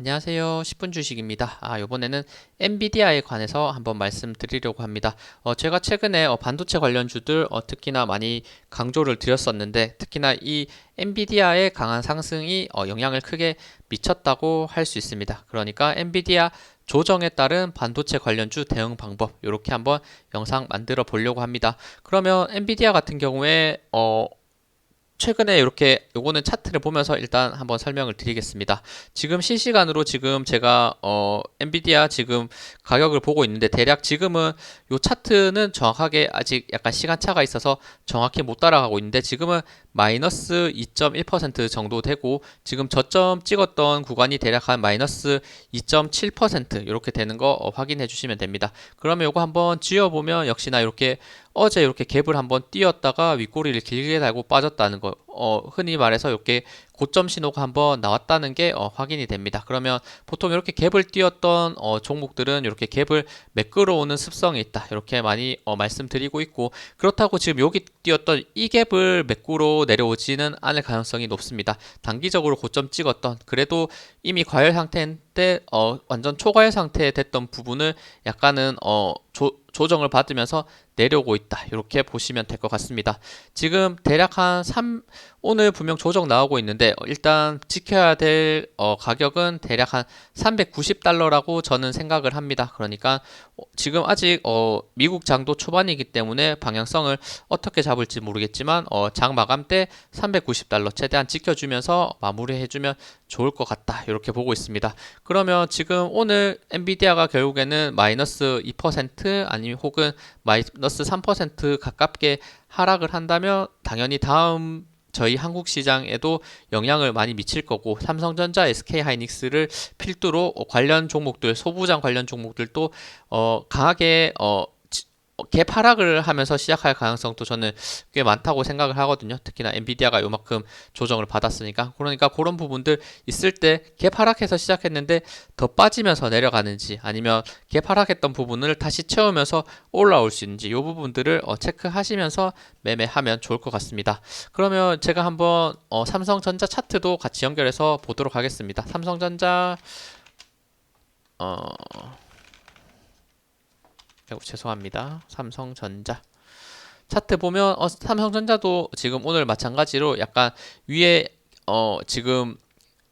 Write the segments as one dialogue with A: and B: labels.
A: 안녕하세요. 10분 주식입니다. 아, 이번에는 엔비디아에 관해서 한번 말씀드리려고 합니다. 어, 제가 최근에 어, 반도체 관련주들 어, 특히나 많이 강조를 드렸었는데 특히나 이 엔비디아의 강한 상승이 어, 영향을 크게 미쳤다고 할 수 있습니다. 그러니까 엔비디아 조정에 따른 반도체 관련주 대응 방법 이렇게 한번 영상 만들어 보려고 합니다. 그러면 엔비디아 같은 경우에 어, 최근에 이렇게 요거는 차트를 보면서 일단 한번 설명을 드리겠습니다. 지금 실시간으로 지금 제가 어 엔비디아 지금 가격을 보고 있는데 대략 지금은 요 차트는 정확하게 아직 약간 시간차가 있어서 정확히 못 따라가고 있는데 지금은 마이너스 2.1% 정도 되고 지금 저점 찍었던 구간이 대략 한 마이너스 2.7% 이렇게 되는 거 어, 확인해 주시면 됩니다. 그러면 요거 한번 지워 보면 역시나 이렇게 어제 이렇게 갭을 한번 띄었다가 윗꼬리를 길게 달고 빠졌다는 거, 어, 흔히 말해서 이렇게 고점 신호가 한번 나왔다는 게 어, 확인이 됩니다. 그러면 보통 이렇게 갭을 띄었던 어, 종목들은 이렇게 갭을 매끄러 오는 습성이 있다. 이렇게 많이 어, 말씀드리고 있고 그렇다고 지금 여기 띄었던 이 갭을 매꾸로 내려오지는 않을 가능성이 높습니다. 단기적으로 고점 찍었던 그래도 이미 과열 상태인데 어, 완전 초과열 상태 됐던 부분을 약간은 어, 조, 조정을 받으면서 내려오고 있다. 이렇게 보시면 될 것 같습니다. 지금 대략 한 3, 오늘 분명 조정 나오고 있는데 어, 일단 지켜야 될 어, 가격은 대략 한 390달러라고 저는 생각을 합니다. 그러니까 어, 지금 아직 어, 미국 장도 초반이기 때문에 방향성을 어떻게 잡을지 모르겠지만 어, 장 마감 때 390달러 최대한 지켜주면서 마무리해주면 좋을 것 같다. 이렇게 보고 있습니다. 그러면 지금 오늘 엔비디아가 결국에는 마이너스 2% 아니 면 혹은 마이너스 3% 가깝게 하락을 한다면 당연히 다음 저희 한국 시장에도 영향을 많이 미칠 거고 삼성전자, SK하이닉스를 필두로 관련 종목들, 소부장 관련 종목들도 어 강하게 어 갭 하락을 하면서 시작할 가능성도 저는 꽤 많다고 생각을 하거든요. 특히나 엔비디아가 요만큼 조정을 받았으니까. 그러니까 그런 부분들 있을 때갭 하락해서 시작했는데 더 빠지면서 내려가는지 아니면 갭 하락했던 부분을 다시 채우면서 올라올 수 있는지 이 부분들을 어, 체크하시면서 매매하면 좋을 것 같습니다. 그러면 제가 한번 어, 삼성전자 차트도 같이 연결해서 보도록 하겠습니다. 삼성전자 어 아이고, 죄송합니다. 삼성전자. 차트 보면 어, 삼성전자도 지금 오늘 마찬가지로 약간 위에 어, 지금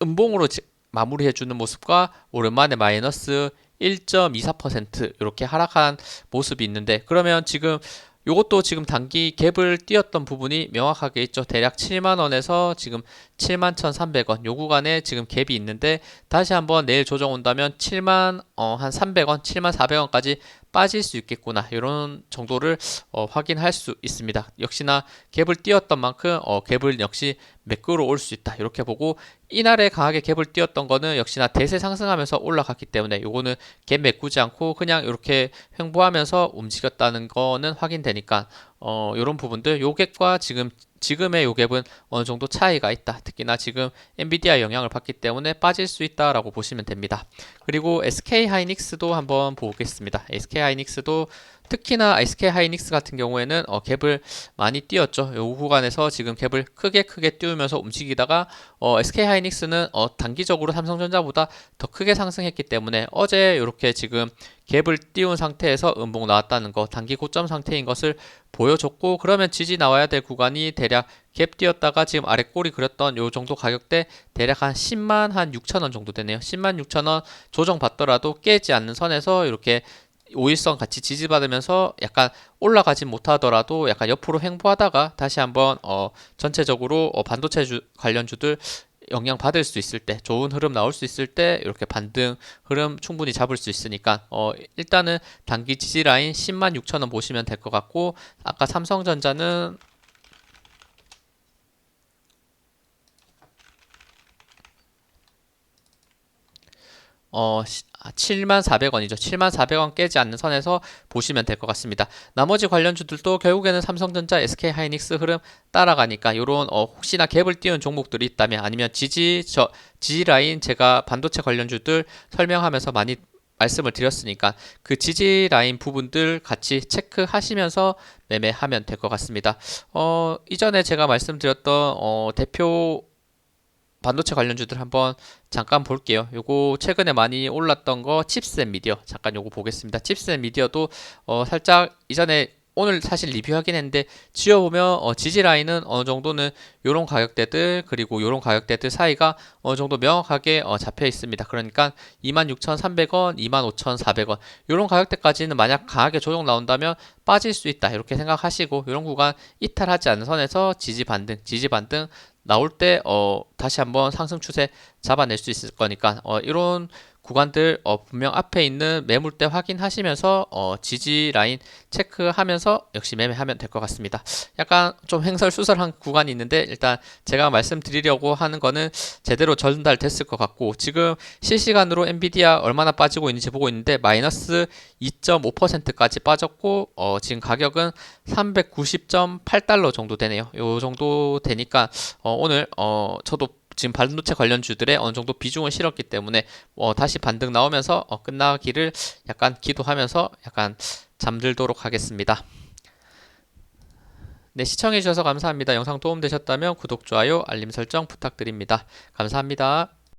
A: 음봉으로 지, 마무리해 주는 모습과 오랜만에 마이너스 1.24% 이렇게 하락한 모습이 있는데 그러면 지금 요것도 지금 단기 갭을 띄었던 부분이 명확하게 있죠. 대략 7만 원에서 지금 7만 1,300원 요 구간에 지금 갭이 있는데 다시 한번 내일 조정 온다면 7만 어, 한 300원, 7만 400원까지 빠질 수 있겠구나 이런 정도를 어, 확인할 수 있습니다. 역시나 갭을 띄었던 만큼 어, 갭을 역시 매끄러 올 수 있다 이렇게 보고 이날에 강하게 갭을 띄었던 거는 역시나 대세 상승하면서 올라갔기 때문에 요거는 갭 메꾸지 않고 그냥 이렇게 횡보하면서 움직였다는 거는 확인되니까 어, 이런 부분들 요 갭과 지금 지금의 요 갭은 어느 정도 차이가 있다. 특히나 지금 엔비디아 영향을 받기 때문에 빠질 수 있다라고 보시면 됩니다. 그리고 SK 하이닉스도 한번 보겠습니다. SK 하이닉스도 특히나 SK 하이닉스 같은 경우에는 어, 갭을 많이 띄었죠. 요 구간에서 지금 갭을 크게 크게 띄우면서 움직이다가 어, SK 하이닉스는 어, 단기적으로 삼성전자보다 더 크게 상승했기 때문에 어제 이렇게 지금 갭을 띄운 상태에서 음봉 나왔다는 거 단기 고점 상태인 것을 보여줬고 그러면 지지 나와야 될 구간이 대략 갭 띄었다가 지금 아래 꼬리 그렸던 요 정도 가격대 대략 한 10만 한 6천 원 정도 되네요. 10만 6천 원 조정 받더라도 깨지 않는 선에서 이렇게 오일선 같이 지지받으면서 약간 올라가지 못하더라도 약간 옆으로 횡보하다가 다시 한번 어 전체적으로 어 반도체 주, 관련주들 영향 받을 수 있을 때 좋은 흐름 나올 수 있을 때 이렇게 반등 흐름 충분히 잡을 수 있으니까 어 일단은 단기 지지 라인 10만 6천 원 보시면 될 것 같고 아까 삼성전자는 어, 74,400원이죠. 74,400원 깨지 않는 선에서 보시면 될 것 같습니다. 나머지 관련주들도 결국에는 삼성전자, SK 하이닉스 흐름 따라가니까 이런 어, 혹시나 갭을 띄운 종목들이 있다면 아니면 지지 저 지지 라인 제가 반도체 관련주들 설명하면서 많이 말씀을 드렸으니까 그 지지 라인 부분들 같이 체크하시면서 매매하면 될 것 같습니다. 어, 이전에 제가 말씀드렸던 어, 대표 반도체 관련주들 한번 잠깐 볼게요. 요거 최근에 많이 올랐던 거 칩셋 미디어 잠깐 요거 보겠습니다. 칩셋 미디어도 어 살짝 이전에 오늘 사실 리뷰하긴 했는데 지어보면 어 지지 라인은 어느 정도는 요런 가격대들 그리고 요런 가격대들 사이가 어느 정도 명확하게 어 잡혀 있습니다. 그러니까 26,300원, 25,400원 요런 가격대까지는 만약 강하게 조정 나온다면 빠질 수 있다 이렇게 생각하시고 요런 구간 이탈하지 않는 선에서 지지 반등, 지지 반등 나올 때 어 다시 한번 상승 추세 잡아낼 수 있을 거니까 어 이런 구간들 어 분명 앞에 있는 매물대 확인하시면서 어 지지 라인 체크하면서 역시 매매하면 될 것 같습니다. 약간 좀 횡설수설한 구간이 있는데 일단 제가 말씀드리려고 하는 거는 제대로 전달됐을 것 같고 지금 실시간으로 엔비디아 얼마나 빠지고 있는지 보고 있는데 마이너스 2.5%까지 빠졌고 어 지금 가격은 390.8달러 정도 되네요. 요 정도 되니까 어 오늘 어 저도 지금 반도체 관련 주들에 어느 정도 비중을 실었기 때문에 어 다시 반등 나오면서 어 끝나기를 약간 기도하면서 약간 잠들도록 하겠습니다. 네, 시청해주셔서 감사합니다. 영상 도움되셨다면 구독, 좋아요, 알림 설정 부탁드립니다. 감사합니다.